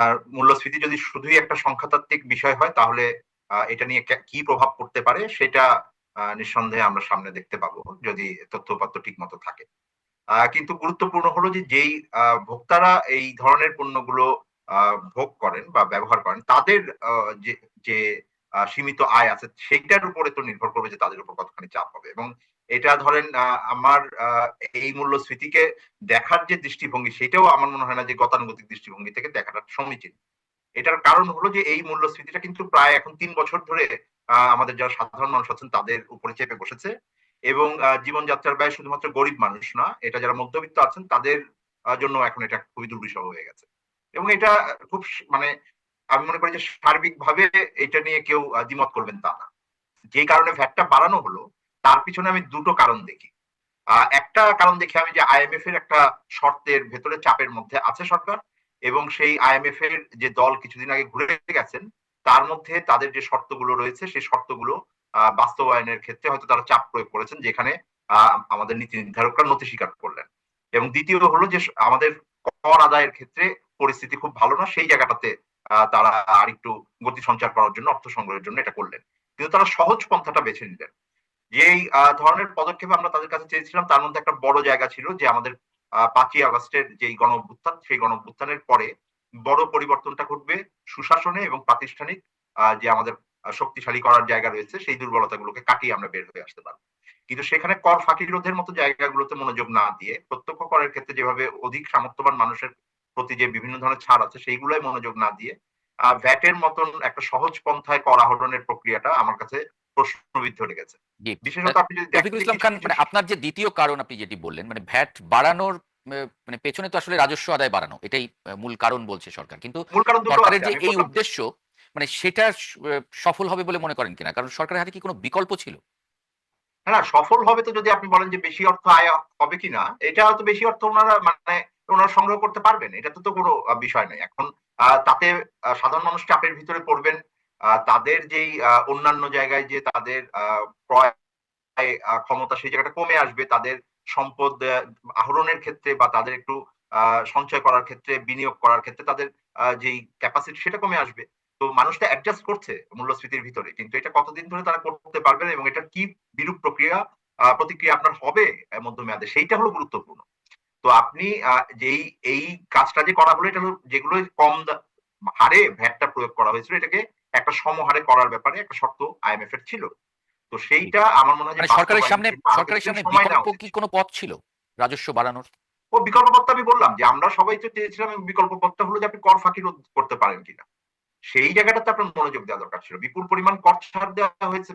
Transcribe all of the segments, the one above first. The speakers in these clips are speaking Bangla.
আর মূল্যস্ফীতি যদি শুধুই একটা সংখ্যাতাত্ত্বিক বিষয় হয়, তাহলে এটা নিয়ে কি প্রভাব পড়তে পারে সেটা নিঃসন্দেহে আমরা সামনে দেখতে পাবো যদি তথ্যপত্র ঠিক মতো থাকে কিন্তু গুরুত্বপূর্ণ হলো যে যেই ভোক্তারা এই ধরনের পণ্যগুলো ভোগ করেন বা ব্যবহার করেন, তাদের যে সীমিত আয় আছে সেইটার উপরে তো নির্ভর করবে যে তাদের উপর কতখানি চাপ হবে। এবং এটা ধরেন আমার এই মূল্যস্ফীতিকে দেখার যে দৃষ্টিভঙ্গি, সেটাও আমার মনে হয় না যে গতানুগতিক দৃষ্টিভঙ্গি থেকে দেখাটা সমীচীন। এটার কারণ হলো যে এই মূল্যস্ফীতিটা কিন্তু প্রায় এখন তিন বছর ধরে আমাদের যারা সাধারণ মানুষ আছেন, তাদের উপরে চেপে বসেছে এবং জীবনযাত্রার ব্যয় শুধুমাত্র গরিব মানুষ না, এটা যারা মধ্যবিত্ত আছেন, তাদের জন্য এখন এটা খুবই দুর্বিষহ হয়ে গেছে। এবং এটা খুব মানে আমি মনে করি যে সার্বিকভাবে এটা নিয়ে কেউ দ্বিমত করবেন তা না। যে কারণে ভ্যাটটা বাড়ানো হলো তার পিছনে আমি দুটো কারণ দেখি। একটা কারণ দেখি আমি যে আইএমএফ এর একটা শর্তের ভেতরে চাপের মধ্যে আছে সরকার এবং সেই আইএমএফ এর যে দল কিছুদিন আগে ঘুরে গেছেন, তার মধ্যে তাদের যে শর্তগুলো রয়েছে, সেই শর্তগুলো বাস্তবায়নের ক্ষেত্রে হয়তো তারা চাপ প্রয়োগ করেছেন, যেখানে আমাদের নীতি নির্ধারকরা নথি স্বীকার করলেন। এবং দ্বিতীয় হলো যে আমাদের কর আদায়ের ক্ষেত্রে পরিস্থিতি খুব ভালো না, সেই জায়গাটাতে তারা আর একটু গতি সঞ্চার করার জন্য, অর্থ সংগ্রহের জন্য এটা করলেন। কিন্তু তারা সহজ পন্থাটা বেছে নিলেন। যেই ধরনের পদক্ষেপ আমরা তাদের কাছে চেয়েছিলাম, তার মধ্যে একটা বড় জায়গা ছিল যে, আমাদের পাঁচই আগস্টের যেই গণ অভ্যুত্থান সেই গণ অভ্যুত্থানের পরে বড় পরিবর্তনটা ঘটবে সুশাসনে এবং প্রাতিষ্ঠানিক যে আমাদের শক্তিশালী করার জায়গা রয়েছে, সেই দুর্বলতাগুলোকে কাটিয়ে আমরা বের হয়ে আসতে পারব। কিন্তু সেখানে কর ফাঁকি বিরোধের মতো জায়গাগুলোতে মনোযোগ না দিয়ে, প্রত্যক্ষ করের ক্ষেত্রে যেভাবে অধিক সামর্থ্যবান মানুষের প্রতি যে বিভিন্ন ধরনের ছাড় আছে সেইগুলোই মনোযোগ না দিয়ে ভ্যাটের মতন একটা সহজ পন্থায় কর আহরণের প্রক্রিয়াটা আমার কাছে প্রশ্নবিদ্ধ লেগেছে। বিশেষত আপনি যদি ইসলাম খান মানে আপনার যে দ্বিতীয় কারণ আপনি যেটি বললেন মানে ভ্যাট বাড়ানোর মানে পেছনে তো আসলে রাজস্ব আদায় বাড়ানো এটাই মূল কারণ বলছে সরকার। কিন্তু সরকারের যে এই উদ্দেশ্য মানে সেটা সফল হবে বলে মনে করেন কিনা? কারণ সরকারের হাতে কি কোনো বিকল্প ছিল? না সফল হবে তো যদি আপনি বলেন যে বেশি অর্থ আয় হবে কিনা এটা হয়তো বেশি অর্থ ওনারা মানে ওনারা সংগ্রহ করতে পারবেন এটা তো তো কোনো বিষয় নেই এখন তাতে সাধারণ মানুষ চাপের ভিতরে পড়বেন তাদের যেই অন্যান্য জায়গায় যে তাদের ক্ষমতা সেই জায়গাটা কমে আসবে, তাদের সম্পদ আহরণের ক্ষেত্রে বা তাদের একটু সঞ্চয় করার ক্ষেত্রে, বিনিয়োগ করার ক্ষেত্রে তাদের যেই ক্যাপাসিটি সেটা কমে আসবে। তো মানুষটা অ্যাডজাস্ট করছে মূল্যস্ফীতির ভিতরে, কিন্তু এটা কতদিন ধরে তারা করতে পারবেন এবং এটা কি বিরূপ প্রক্রিয়া প্রতিক্রিয়া আপনার হবে মধ্যমেয়াদে, সেইটা হলো গুরুত্বপূর্ণ। তো আপনি যেই, এই কাজটা যে করা হলো, এটা হলো যেগুলো কম হারে ভ্যাটটা প্রয়োগ করা হয়েছিল, এটাকে একটা সমহারে করার ব্যাপারে একটা শর্ত আইএমএফ এর ছিল। তো সেইটা আমার মনে হয় মানে সরকারের সামনে সরকারের সামনে বিকল্প কি কোনো পথ ছিল রাজস্ব বাড়ানোর? ও বিকল্প পথটা আমি বললাম যে আমরা সবাই তো চেয়েছিলাম বিকল্প পথটা হলো যে আপনি কর ফাঁকি রোধ করতে পারেন কিনা। সেই জায়গাটাতে আপনার মনোযোগ দেওয়া দরকার ছিল। বিপুল পরিমাণ কর ছাড় দেওয়া হয়েছে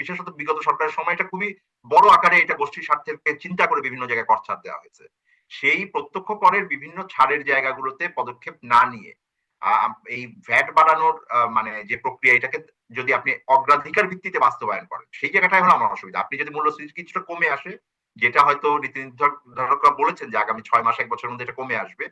বিশেষত বিগত সরকারের সময় এটা খুবই বড় আকারে এটা গোষ্ঠীর স্বার্থে চিন্তা করে বিভিন্ন জায়গায় কর ছাড় দেওয়া হয়েছে। সেই প্রত্যক্ষ করের বিভিন্ন ছাড়ের জায়গাগুলোতে পদক্ষেপ না নিয়ে এই ভ্যাট বাড়ানোর মানে যে প্রক্রিয়া, এটাকে যদি আপনি অগ্রাধিকার ভিত্তিতে বাস্তবায়ন করেন, সেই জায়গাটাই হলো আমার অসুবিধা। আপনি যদি মূল্যস্ফীতি কিছুটা কমে আসে, যেটা হয়তো নীতি নির্ধারকরা বলেছেন যে আগামী ছয় মাস, এক বছরের মধ্যে এটা কমে আসবে,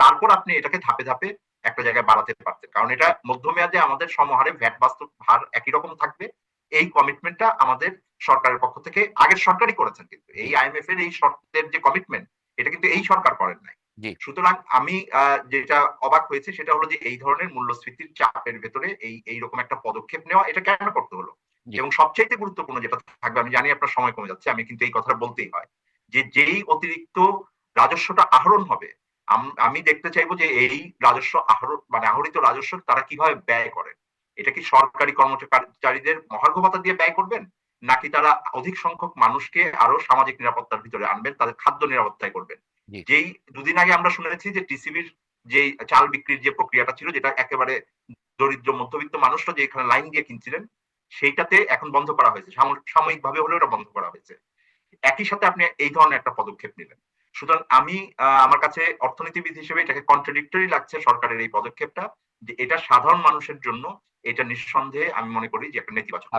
তারপর আপনি এটাকে ধাপে ধাপে একটা জায়গায় বাড়াতে পারতেন। কারণ এটা মধ্যমেয়াদে আমাদের সমহারে ভ্যাট বাস্তব হার একই রকম থাকবে। এই কমিটমেন্টটা আমাদের সরকারের পক্ষ থেকে আগের সরকারই করেছেন কিন্তু। এই আইএমএফ এর এই শর্তের যে কমিটমেন্ট এটা কিন্তু এই সরকার করেন নাই। সুতরাং আমি যেটা অবাক হয়েছে সেটা হলো যে এই ধরনের মূল্যস্ফীতির চাপের ভেতরে এই এইরকম একটা পদক্ষেপ নেওয়া এটা কেন করতে হলো? এবং সবচেয়ে গুরুত্বপূর্ণ যেটা থাকবে আমি জানি আপনার সময় কমে যাচ্ছে আমি কিন্তু এই কথাটা বলতেই হয় যে যেই অতিরিক্ত রাজস্বটা আহরণ হবে আমি দেখতে চাইব যে এই রাজস্ব আহরণ মানে আহরিত রাজস্ব তারা কীভাবে ব্যয় করেন? এটা কি সরকারি কর্মচারীদের মহার্ঘ ভাতা দিয়ে ব্যয় করবেন? নাকি তারা অধিক সংখ্যক মানুষকে আরও সামাজিক নিরাপত্তার ভিতরে আনবেন তাদের খাদ্য নিরাপত্তায় করবেন? যেই দুদিন আগে আমরা শুনেছি যে টিসিবির যে চাল বিক্রির যে প্রক্রিয়াটা ছিল যেটা একেবারে দরিদ্র মধ্যবিত্ত মানুষরা যে এখানে লাইন দিয়ে কিনছিলেন সেইটাতে এখন বন্ধ করা হয়েছে। সাময়িক ভাবে হলেও এটা বন্ধ করা হয়েছে। একই সাথে আপনি এই ধরনের একটা পদক্ষেপ নিলেন। সুতরাং আমি আমার কাছে অর্থনীতিবিদ হিসেবে এটাকে কন্ট্রাডিক্টরি লাগছে সরকারের এই পদক্ষেপটা যে এটা সাধারণ মানুষের জন্য এটা নিঃসন্দেহে আমি মনে করি যে একটা নেতিবাচক